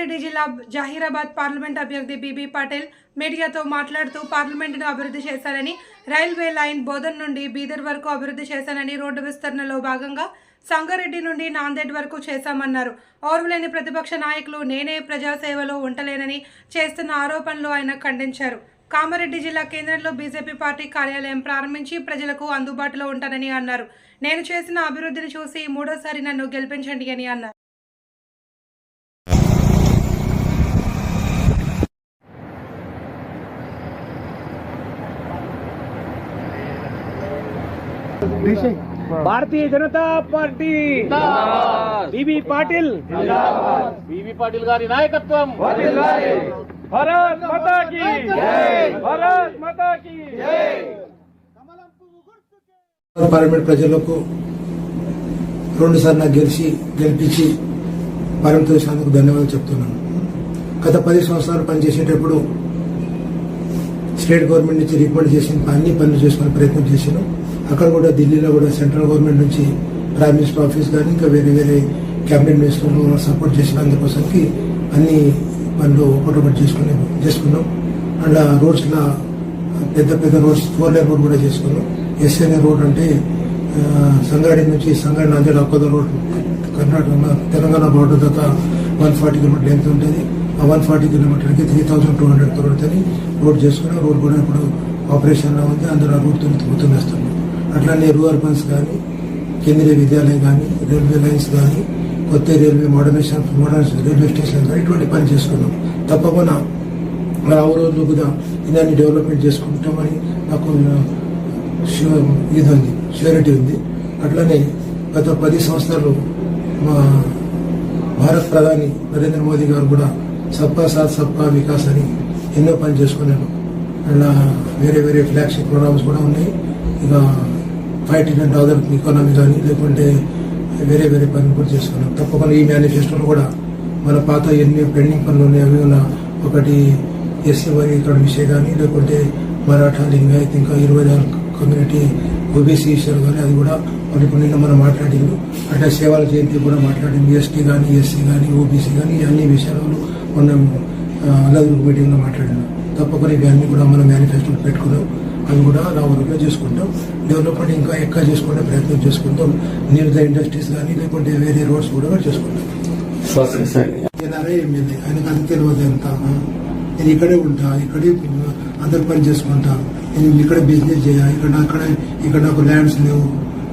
కామారెడ్డి జిల్లా జహీరాబాద్ పార్లమెంట్ అభ్యర్థి బీబీ పటేల్ మీడియాతో మాట్లాడుతూ పార్లమెంటును అభివృద్ధి చేశానని రైల్వే లైన్ బోధన్ నుండి బీదర్ వరకు అభివృద్ధి చేశానని రోడ్డు విస్తరణలో భాగంగా సంగారెడ్డి నుండి నాందేడ్ వరకు చేశామన్నారు. ఓర్వలేని ప్రతిపక్ష నాయకులు నేనే ప్రజాసేవలో ఉండలేనని చేస్తున్న ఆరోపణలు ఆయన ఖండించారు. కామారెడ్డి జిల్లా కేంద్రంలో బీజేపీ పార్టీ కార్యాలయం ప్రారంభించి ప్రజలకు అందుబాటులో ఉంటానని అన్నారు. నేను చేసిన అభివృద్ధిని చూసి మూడోసారి నన్ను గెలిపించండి అని అన్నారు. Bharatiya Janata party. BB Patil. BV Patil గారి నాయకత్వం. భారత్ మాతా కీ భారత్ మాతా కీ పార్లమెంట్ ప్రజలకు రెండుసార్లు నాకు గెలిచి గెలిపించి పార్లమెంట్ చేసినందుకు ధన్యవాదాలు చెప్తున్నాను. గత పది సంవత్సరాలు పనిచేసేటప్పుడు స్టేట్ గవర్నమెంట్ నుంచి రికమెండ్ చేసిన అన్ని పనులు చేసుకునే ప్రయత్నం చేశాను. అక్కడ కూడా ఢిల్లీలో కూడా సెంట్రల్ గవర్నమెంట్ నుంచి ప్రైమ్ మినిస్టర్ ఆఫీస్ కానీ ఇంకా వేరే వేరే క్యాబినెట్ మినిస్టర్లు సపోర్ట్ చేసిన అందుకోసంకి అన్ని పనులు ఒకటొకటి చేసుకునే చేసుకున్నాం. అండ్ రోడ్స్లో పెద్ద పెద్ద రోడ్స్ ఫోర్ లైన్ రోడ్ కూడా చేసుకున్నాం. ఎస్ఎన్ఏ రోడ్ అంటే సంగారెడ్డి నుంచి సంగారెడ్డి నంద్యాల ఒక్కొక్క రోడ్ కర్ణాటక తెలంగాణ బార్డర్ దాకా వన్ ఫార్టీ కిలోమీటర్ లెంత్ ఉంటుంది. ఆ వన్ ఫార్టీ కిలోమీటర్కి త్రీ థౌసండ్ టూ హండ్రెడ్ క్రోడ్తోని రోడ్ చేసుకుని రోడ్ కూడా ఇప్పుడు ఆపరేషన్లో ఉంది. అందరూ ఆ రోడ్తో తిరుగుతూ వేస్తున్నాం అట్లానే రూఅర్బన్స్ కానీ కేంద్రీయ విద్యాలయం కానీ రైల్వే లైన్స్ కానీ కొత్త railway modernisation modern railway station కానీ ఇటువంటి పని చేసుకున్నాం. తప్పకుండా రావు రోజులు కూడా ఇదాన్ని డెవలప్మెంట్ చేసుకుంటామని నాకు షూ- ఇది ఉంది ష్యూరిటీ ఉంది. అట్లనే గత పది సంవత్సరాలు మా భారత్ ప్రధాని నరేంద్ర మోదీ గారు కూడా సబ్కా సాత్ సబ్కా వికాస్ అని ఎన్నో పని చేసుకున్నాను అలా వేరే వేరే ఫ్లాగ్షిప్ ప్రోగ్రామ్స్ కూడా ఉన్నాయి. ఇక ఫైవ్ ట్రిలియన్ డాలర్ ఎకానమీ కానీ లేకుంటే వేరే వేరే పనులు కూడా చేసుకున్నాం. తప్పకుండా ఈ మేనిఫెస్టోలో కూడా మన పాత ఎన్ని పెండింగ్ పనులు ఉన్నాయి అవి ఉన్న ఒకటి ఎస్సీ వర్గీకరణ విషయం కానీ లేకుంటే మరాఠా లింగాయత్ ఇంకా ఇరవై నాలుగు కమ్యూనిటీ ఓబీసీ విషయాలు కానీ అది కూడా కొన్ని కొన్ని మనం మాట్లాడింది అంటే సేవల జయంతి కూడా మాట్లాడింది ఎస్టీ కానీ ఎస్సీ కానీ ఓబీసీ కానీ అన్ని విషయాలు మనం అలాగే మీటింగ్లో మాట్లాడినాం తప్పకుండా ఇవన్నీ కూడా మనం మేనిఫెస్టోలో పెట్టుకున్నాం. అవి కూడా రావులుగా చేసుకుంటాం. డెవలప్మెంట్ ఇంకా ఎక్కువ చేసుకునే ప్రయత్నం చేసుకుంటాం. నిర్ద ఇండస్ట్రీస్ కానీ లేకుంటే వేరే రోడ్స్ కూడా చేసుకుంటాం. ఎమ్మెల్యే ఆయనకు అది తెలియదు ఎంత. నేను ఇక్కడే ఉంటా ఇక్కడే అందరు పని చేసుకుంటా. నేను ఇక్కడ బిజినెస్ చేయ ఇక్కడ అక్కడ ఇక్కడ నాకు ల్యాండ్స్ లేవు.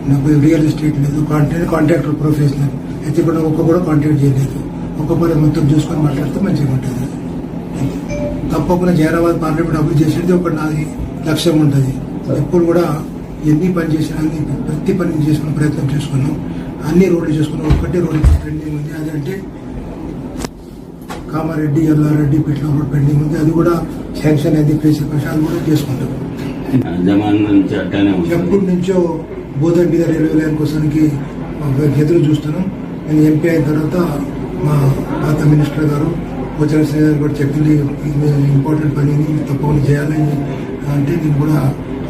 నాకు రియల్ ఎస్టేట్ లేదు కాంట్రాక్ట్ కాంట్రాక్టర్ ప్రొఫెషనల్ అయితే ఇక్కడ ఒక్క కూడా కాంటాక్ట్ చేయలేదు. ఒక్క పని మొత్తం చూసుకొని మాట్లాడితే మంచిగా ఉంటుంది. తప్పకుండా జైరాబాద్ పార్లమెంట్ అభివృద్ధి చేసేది ఒక నాది లక్ష్యం ఉంటుంది. ఎప్పుడు కూడా ఎన్ని పని చేసినా అన్ని ప్రతి పని చేసుకునే ప్రయత్నం చేసుకున్నాం. అన్ని రోడ్లు చేసుకున్నాం. ఒక్కటే రోడ్డు ట్రెండింగ్ ఉంది. అదంటే కామారెడ్డి ఎల్లారెడ్డి పిట్ల రోడ్ పెండింగ్ ఉంది. అది కూడా శాంక్షన్ అయింది. ప్లేస్ అది కూడా చేసుకుంటాం ఎప్పటి నుంచో బోధన్ మీద రైల్వే లైన్ కోసానికి ఎదురు చూస్తున్నాం. నేను ఎంపీ అయిన తర్వాత మా పాత మినిస్టర్ గారు పోచన శ్రీ గారు కూడా చెప్పింది ఇంపార్టెంట్ పనిని తప్పకుండా చేయాలని. అంటే నేను కూడా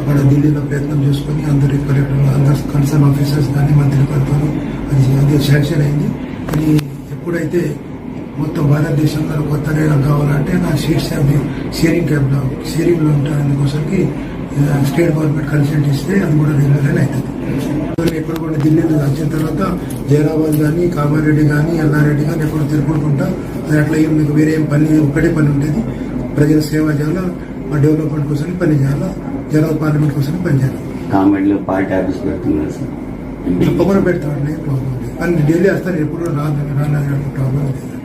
అక్కడ ఢిల్లీలో ప్రయత్నం చేసుకొని అందరి కలెక్టర్ అందరు కన్సర్న్ ఆఫీసర్స్ కానీ మంత్రి పనులు అది అది శాంక్షన్ అయింది. కానీ ఎప్పుడైతే మొత్తం భారతదేశంలో కొత్త రైలు కావాలంటే నా సీట్స్ షేరింగ్ క్యాబ్లో షేరింగ్లో ఉంటాయి అందుకోసరికి స్టేట్ గవర్నమెంట్ కన్సల్ట్ ఇస్తే అది కూడా రెగ్యులర్ అవుతుంది. ఎక్కడ కూడా ఢిల్లీలో వచ్చిన తర్వాత జైరాబాద్ కానీ కామారెడ్డి కానీ ఎల్లారెడ్డి కానీ ఎక్కడ తిరుగుతుంటా అది అట్లా ఏం మీకు వేరే ఏం పని ఒకటే పని ఉంటుంది ప్రజల సేవ చేయాలా? మా డెవలప్మెంట్ కోసం పని చేయాలా? జనరల్ పార్లమెంట్ కోసం పని చేయాలి? కామెడీలో పార్టీ ఆఫీస్ పెడుతున్నారు సార్. తప్పకుండా పెడతామండి ప్రాబ్లం లేదు. కానీ డైలీ వస్తారు ఎప్పుడు రాదు రాలేదు ప్రాబ్లం లేదు